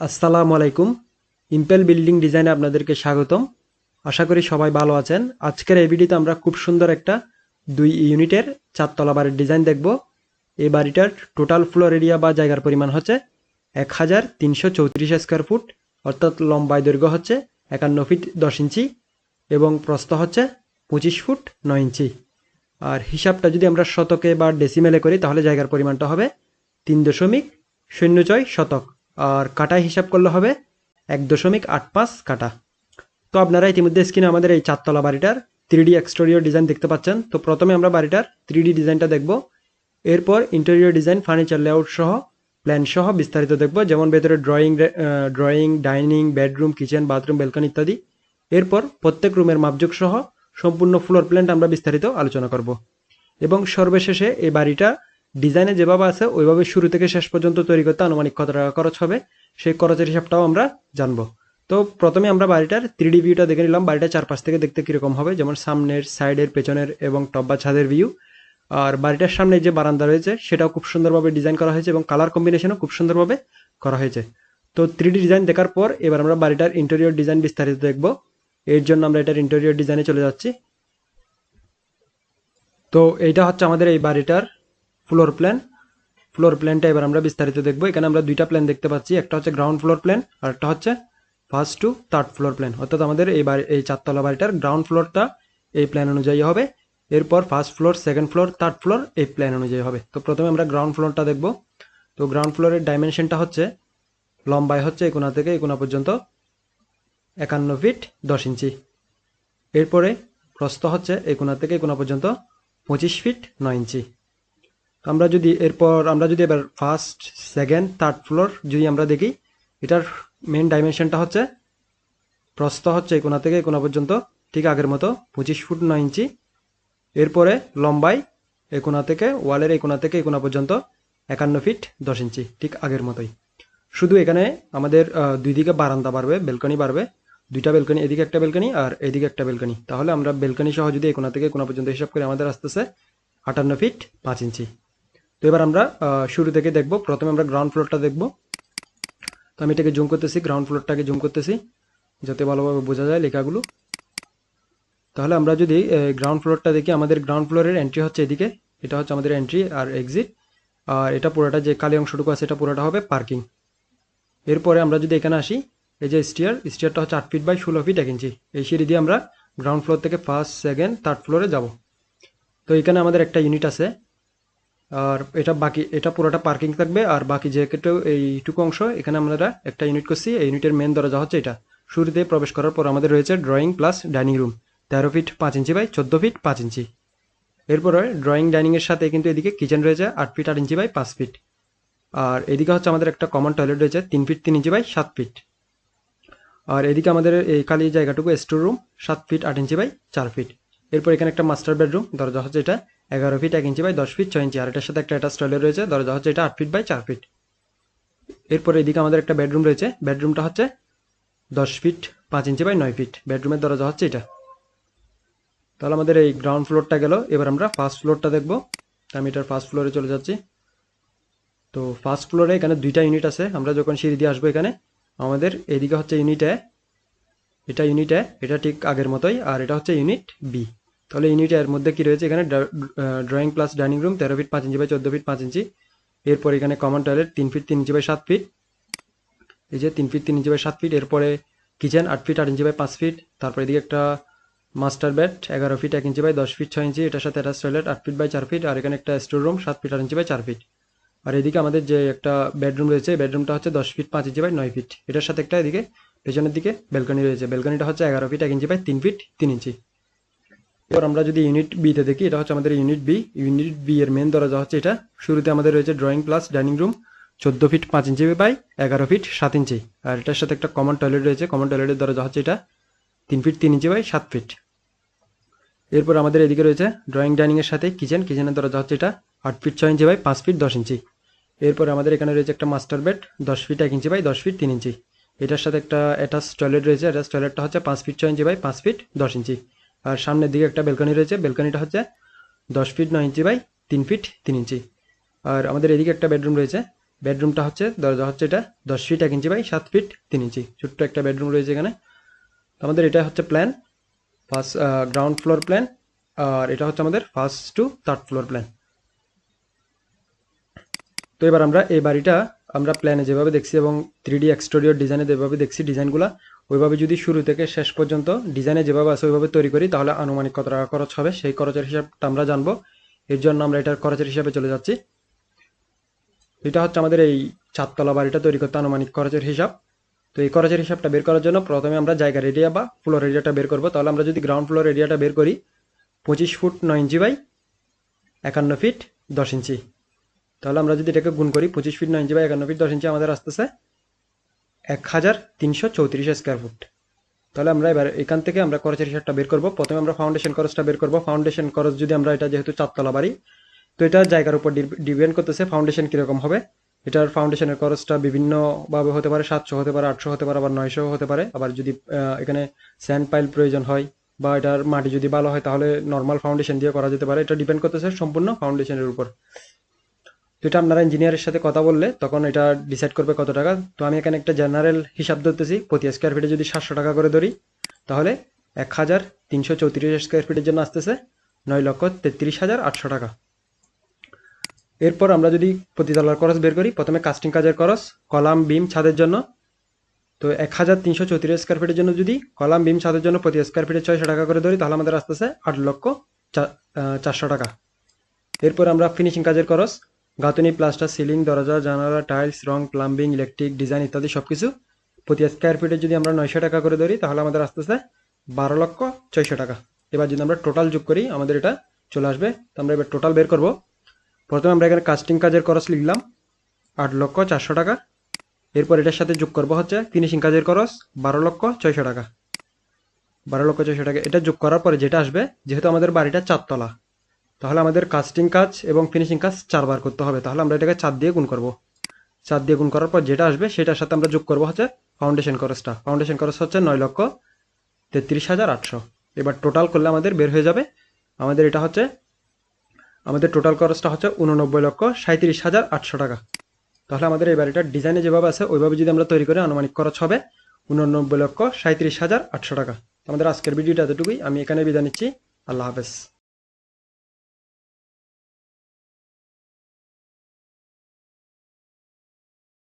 আসসালামু আলাইকুম। Impel building ডিজাইনে আপনাদেরকে স্বাগতম। আশা করি সবাই ভালো আছেন। আজকের এই ভিডিওতে আমরা খুব সুন্দর একটা দুই ইউনিটের চারতলা বাড়ির ডিজাইন দেখব। এই বাড়িটার টোটাল ফ্লোর এরিয়া বা জায়গার পরিমাণ হচ্ছে এক হাজার তিনশো চৌত্রিশ স্কোয়ার ফুট অর্থাৎ লম্বায় দৈর্ঘ্য হচ্ছে একান্ন ফিট দশ ইঞ্চি এবং প্রস্থ হচ্ছে পঁচিশ ফুট নয় ইঞ্চি। আর হিসাবটা যদি আমরা শতকে বা ডেসিমেলে করি, তাহলে জায়গার পরিমাণটা হবে তিন দশমিক শূন্য ছয় শতক। আর কাটা হিসাব করলে হবে এক দশমিক আট পাঁচ কাটা। তো আপনারা ইতিমধ্যে স্ক্রিনে আমাদের এই চারতলা বাড়িটার থ্রি এক্সটেরিয়র ডিজাইন দেখতে পাচ্ছেন। তো প্রথমে আমরা বাড়িটার থ্রি ডিজাইনটা দেখব। এরপর ইন্টেরিয়র ডিজাইন ফার্নিচার লেআউট সহ প্ল্যান সহ বিস্তারিত দেখব। যেমন ভেতরে drawing drawing dining bedroom kitchen bathroom balcony ইত্যাদি। এরপর প্রত্যেক রুমের মাপযোগ সহ সম্পূর্ণ ফ্লোর প্ল্যানটা আমরা বিস্তারিত আলোচনা করব। এবং সর্বশেষে এই বাড়িটা ডিজাইনে যেভাবে আছে, ওইভাবে শুরু থেকে শেষ পর্যন্ত তৈরি করতে আনুমানিক কত টাকা খরচ হবে, সেই খরচের হিসাবটাও আমরা জানব। তো প্রথমে আমরা বাড়িটার থ্রি ভিউটা দেখে নিলাম। বাড়িটা চারপাশ থেকে দেখতে কীরকম হবে, যেমন সামনের সাইডের পেছনের এবং টপ বা ছাদের ভিউ আর বাড়িটার সামনে যে বারান্দা রয়েছে, সেটাও খুব সুন্দরভাবে ডিজাইন করা হয়েছে এবং কালার কম্বিনেশনও খুব সুন্দরভাবে করা হয়েছে। তো থ্রি ডিজাইন দেখার পর এবার আমরা বাড়িটার ইন্টেরিয়র ডিজাইন বিস্তারিত দেখব। এর জন্য আমরা এটার ইন্টেরিয়র ডিজাইনে চলে যাচ্ছি। তো এইটা হচ্ছে আমাদের এই বাড়িটার ফ্লোর প্ল্যান ফ্লোর প্ল্যানটা এবার আমরা বিস্তারিত দেখব। এখানে আমরা দুইটা প্ল্যান দেখতে পাচ্ছি। একটা হচ্ছে গ্রাউন্ড ফ্লোর প্ল্যান আর একটা হচ্ছে first to third floor plan অর্থাৎ আমাদের এই বাড়ি, এই চারতলা বাড়িটার গ্রাউন্ড ফ্লোরটা এই প্ল্যান অনুযায়ী হবে। এরপর first floor second floor third floor এই প্ল্যান অনুযায়ী হবে। তো প্রথমে আমরা গ্রাউন্ড ফ্লোরটা দেখব। তো গ্রাউন্ড ফ্লোরের ডাইমেনশনটা হচ্ছে লম্বায় হচ্ছে এই কোনা থেকে এই কোনা পর্যন্ত একান্ন ফিট দশ ইঞ্চি। এরপরে প্রস্থ হচ্ছে এই কোনা থেকে এই কোনা পর্যন্ত পঁচিশ ফিট নয় ইঞ্চি। আমরা যদি এরপর, আমরা যদি এবার ফার্স্ট সেকেন্ড থার্ড ফ্লোর যদি আমরা দেখি, এটার মেন ডাইমেনশনটা হচ্ছে প্রস্থ হচ্ছে কোনা থেকে কোনা পর্যন্ত, ঠিক আগের মতো পঁচিশ ফুট নয় ইঞ্চি। এরপরে লম্বাই এই কোনা থেকে, ওয়ালের এই কোনা থেকে এই কোনা পর্যন্ত একান্ন ফিট দশ ইঞ্চি, ঠিক আগের মতোই। শুধু এখানে আমাদের দুই দিকে বারান্দা বাড়বে বেলকনি বাড়বে, দুইটা বেলকনি এদিকে একটা বেলকনি আর এদিকে একটা বেলকনি তাহলে আমরা বেলকনি সহ যদি এই কোনা থেকে কোনা পর্যন্ত হিসাব করে, আমাদের আসতেছে আটান্ন ফিট পাঁচ ইঞ্চি। তো এবার আমরা শুরু থেকে দেখব। প্রথমে আমরা গ্রাউন্ড ফ্লোরটা দেখব। তো আমি এটাকে জুম করতেছি গ্রাউন্ড ফ্লোরটাকে জুম করতেছি, যাতে ভালোভাবে বোঝা যায় লেখাগুলো। তাহলে আমরা যদি গ্রাউন্ড ফ্লোরটা দেখি, আমাদের গ্রাউন্ড ফ্লোরের এন্ট্রি হচ্ছে এদিকে। এটা হচ্ছে আমাদের এন্ট্রি আর এক্সিট আর এটা পুরোটা যে কালি অংশটুকু আছে, এটা পুরোটা হবে পার্কিং এরপরে আমরা যদি এখানে আসি, এই যে স্টিয়ার স্টিয়ারটা হচ্ছে আট ফিট বাই ষোলো ফিট এক ইঞ্চি এই সিঁড়ি দিয়ে আমরা গ্রাউন্ড ফ্লোর থেকে ফার্স্ট সেকেন্ড থার্ড ফ্লোরে যাব। তো এখানে আমাদের একটা ইউনিট আছে আর এটা বাকি, এটা পুরোটা পার্কিং থাকবে আর বাকি যে এইটুকু অংশ, এখানে আমরা একটা ইউনিট করছি, এই ইউনিটের মেন দরজা হচ্ছে এটা। শুরুতে প্রবেশ করার পর আমাদের রয়েছে ড্রয়িং প্লাস ডাইনিং রুম তেরো ফিট পাঁচ ইঞ্চি বাই চোদ্দ ফিট পাঁচ ইঞ্চি। এরপরে ড্রয়িং ডাইনিংয়ের সাথে কিন্তু এদিকে কিচেন রয়েছে আট ফিট আট ইঞ্চি বাই পাঁচ ফিট আর এদিকে হচ্ছে আমাদের একটা কমন টয়লেট রয়েছে তিন ফিট তিন ইঞ্চি বাই সাত ফিট আর এদিকে আমাদের এই খালি জায়গাটুকু স্টোর রুম সাত ফিট আট ইঞ্চি বাই চার ফিট এরপর এখানে একটা মাস্টার বেডরুম দরজা হচ্ছে এটা। এগারো ফিট এক ইঞ্চি বাই দশ ফিট ছয় ইঞ্চি আর এটার সাথে একটা অ্যাটাচ টয়লেট রয়েছে। দরজা হচ্ছে এটা আট ফিট বাই চার ফিট এরপরে এদিকে আমাদের একটা বেডরুম রয়েছে। বেডরুমটা হচ্ছে দশ ফিট পাঁচ ইঞ্চি বাই নয় ফিট বেডরুমের দরজা হচ্ছে এটা। তাহলে আমাদের এই গ্রাউন্ড ফ্লোরটা গেল। এবার আমরা ফার্স্ট ফ্লোরটা দেখব। আমি এটার ফার্স্ট ফ্লোরে চলে যাচ্ছি। তো ফার্স্ট ফ্লোরে এখানে দুইটা ইউনিট আছে। আমরা যখন সিঁড়ি দিয়ে আসব এখানে, আমাদের এদিকে হচ্ছে ইউনিট এ, এটা ইউনিট এ, এটা ঠিক আগের মতোই। আর এটা হচ্ছে ইউনিট বি তাহলে ইউনিট এর মধ্যে কি রয়েছে? এখানে ড্রয়িং প্লাস ডাইনিং রুম তেরো ফিট পাঁচ ইঞ্চি বাই চোদ্দ ফিট পাঁচ ইঞ্চি এরপর এখানে কমন টয়লেট তিন ফিট তিন ইঞ্চি বাই সাত ফিট এই যে তিন ফিট তিন ইঞ্চি বাই সাত ফিট এরপরে কিচেন আট ফিট আট ইঞ্চি বাই পাঁচ ফিট তারপর এদিকে একটা মাস্টার বেড এগারো ফিট এক ইঞ্চি বাই দশ ফিট ছয় ইঞ্চি এটার সাথে অ্যাটাচ টয়লেট আট ফিট বাই চার ফিট আর এখানে একটা স্টোর রুম সাত ফিট আট ইঞ্চি বাই চার ফিট আর এদিকে আমাদের যে একটা বেডরুম রয়েছে বেডরুমটা হচ্ছে দশ ফিট পাঁচ ইঞ্চি বাই নয় ফিট এটার সাথে একটা এদিকে, পেছনের দিকে বেলকনি রয়েছে। বেলকনিটা হচ্ছে এগারো ফিট এক ইঞ্চি বাই তিন ফিট তিন ইঞ্চি এবার আমরা যদি ইউনিট বিতে দেখি, এটা হচ্ছে আমাদের ইউনিট বি ইউনিট বি এর মেন দরজা হচ্ছে এটা। শুরুতে আমাদের রয়েছে ড্রয়িং প্লাস ডাইনিং রুম চোদ্দ ফিট পাঁচ ইঞ্চি বাই এগারো ফিট সাত ইঞ্চি আর এটার সাথে একটা কমন টয়লেট রয়েছে। কমন টয়লেটের দরজা হচ্ছে এটা তিন ফিট তিন ইঞ্চি বাই সাত ফিট এরপর আমাদের এদিকে রয়েছে ড্রয়িং ডাইনিংয়ের সাথে কিচেন কিচেনের দরজা হচ্ছে এটা আট ফিট ছয় ইঞ্চি বাই পাঁচ ফিট দশ ইঞ্চি এরপর আমাদের এখানে রয়েছে একটা মাস্টার বেড দশ ফিট এক ইঞ্চি বাই দশ ফিট তিন ইঞ্চি এটার সাথে একটা অ্যাটাচ টয়লেট রয়েছে। অ্যাটাচ টয়লেটটা হচ্ছে পাঁচ ফিট ছয় ইঞ্চি বাই পাঁচ ফিট দশ ইঞ্চি আর সামনের দিকে একটা বেলকনি রয়েছে। বেলকনিটা হচ্ছে দশ ফিট নয় ইঞ্চি বাই তিন ফিট তিন ইঞ্চি আর আমাদের এদিকে একটা বেডরুম রয়েছে। বেডরুমটা হচ্ছে, দরজা হচ্ছে এটা দশ ফিট এক ইঞ্চি বাই সাত ফিট তিন ইঞ্চি ছোট্ট একটা বেডরুম রয়েছে এখানে। আমাদের এটা হচ্ছে plan first ground floor plan আর এটা হচ্ছে আমাদের first to third floor plan তো এবার আমরা এই বাড়িটা আমরা প্ল্যানে যেভাবে দেখছি এবং থ্রি ডি এক্সটোরিয়র ডিজাইনে যেভাবে দেখছি ডিজাইনগুলো ওইভাবে যদি শুরু থেকে শেষ পর্যন্ত ডিজাইনে যেভাবে আছে, ওইভাবে তৈরি করি, তাহলে আনুমানিক কত টাকা খরচ হবে? সেই খরচের হিসাবটা আমরা জানব। এর জন্য আমরা এটার খরচের হিসাবে চলে যাচ্ছি। এটা হচ্ছে আমাদের এই চারতলা বাড়িটা তৈরি করতে আনুমানিক খরচের হিসাব। তো এই খরচের হিসাবটা বের করার জন্য প্রথমে আমরা জায়গার এরিয়া বা ফ্লোর এরিয়াটা বের করব। তাহলে আমরা যদি গ্রাউন্ড ফ্লোর এরিয়াটা বের করি, পঁচিশ ফুট নয় ইঞ্চি বাই একান্ন ফিট দশ ইঞ্চি। তাহলে আমরা যদি এটাকে গুণ করি, পঁচিশ ফিট নয় ইঞ্চি বা একান্ন ফিট দশ ইঞ্চি আমাদের আসতেছে। এক হাজার তিনশো চৌত্রিশ স্কোয়ার ফুট তাহলে আমরা এবার এখান থেকে আমরা খরচের হিসাবটা বের করব। প্রথমে আমরা ফাউন্ডেশন খরচটা বের করব। ফাউন্ডেশন খরচ যদি আমরা এটা যেহেতু চারতলা বাড়ি, তো এটা জায়গার উপর ডিপেন্ড করতেছে ফাউন্ডেশন কীরকম হবে। এটার ফাউন্ডেশনের খরচটা বিভিন্নভাবে হতে পারে, সাতশো হতে পারে, আটশো হতে পারে, আবার নয়শো হতে পারে। আবার যদি এখানে স্যান্ড পাইল প্রয়োজন হয় বা এটার মাটি যদি ভালো হয়, তাহলে নর্মাল ফাউন্ডেশন দিয়ে করা যেতে পারে। এটা ডিপেন্ড করতেছে সম্পূর্ণ ফাউন্ডেশনের উপর। এটা আপনারা ইঞ্জিনিয়ারের সাথে কথা বললে তখন এটা ডিসাইড করবে কত টাকা। তো আমি এখানে একটা জেনারেল হিসাব ধরতেছি, প্রতি স্কোয়ার ফিটে যদি সাতশো টাকা করে ধরি, তাহলে এক হাজার তিনশো চৌত্রিশ স্কোয়ার ফিটের জন্য আসতেছে নয় লক্ষ তেত্রিশ হাজার আটশো টাকা। এরপর আমরা যদি প্রতিতলার খরচ বের করি, প্রথমে কাস্টিং কাজের খরচ, কলাম, বিম, ছাদের জন্য। তো এক হাজার তিনশো চৌত্রিশ স্কোয়ার ফিটের জন্য যদি কলাম, বিম, ছাদের জন্য প্রতি স্কোয়ার ফিটে ছয়শো টাকা করে ধরি, তাহলে আমাদের আসতেছে আট লক্ষ চারশো টাকা। এরপর আমরা ফিনিশিং কাজের খরচ গাঁথনি, প্লাস্টার, সিলিং, দরজা, জানালা, টাইলস, রং, প্লাম্বিং, ইলেকট্রিক, ডিজাইন ইত্যাদি সব কিছু প্রতি স্কোয়ার ফিটে যদি আমরা নয়শো টাকা করে ধরি, তাহলে আমাদের আসতেছে বারো লক্ষ ছয়শো টাকা। এবার যদি আমরা টোটাল যোগ করি, আমাদের এটা চলে আসবে। তো আমরা এবার টোটাল বের করব। প্রথমে আমরা এখানে কাস্টিং কাজের খরচ লিখলাম। আট লক্ষ চারশো টাকা। এরপর এটার সাথে যোগ করব হচ্ছে ফিনিশিং কাজের খরচ, বারো লক্ষ ছয়শো টাকা। বারো লক্ষ ছয়শো টাকা। এটা যোগ করার পরে যেটা আসবে, যেহেতু আমাদের বাড়িটা চারতলা তাহলে আমাদের কাস্টিং কাজ এবং ফিনিশিং কাজ চারবার করতে হবে। তাহলে আমরা এটাকে চার দিয়ে গুণ করব। চার দিয়ে গুণ করার পর যেটা আসবে সেটার সাথে আমরা যোগ করব হচ্ছে ফাউন্ডেশন খরচটা ফাউন্ডেশন খরচ হচ্ছে নয় লক্ষ তেত্রিশ হাজার আটশো। এবার টোটাল করলে আমাদের বের হয়ে যাবে। আমাদের এটা হচ্ছে, আমাদের টোটাল খরচটা হচ্ছে উননব্বই লক্ষ সাঁত্রিশ হাজার আটশো টাকা। তাহলে আমাদের এই বাড়িটার ডিজাইনে যেভাবে আছে, ওইভাবে যদি আমরা তৈরি করি আনুমানিক খরচ হবে উননব্বই লক্ষ সাঁত্রিশ হাজার আটশো টাকা। আমাদের আজকের ভিডিওটা এতটুকুই। আমি এখানে বিদায় নিচ্ছি। আল্লাহ হাফেজ।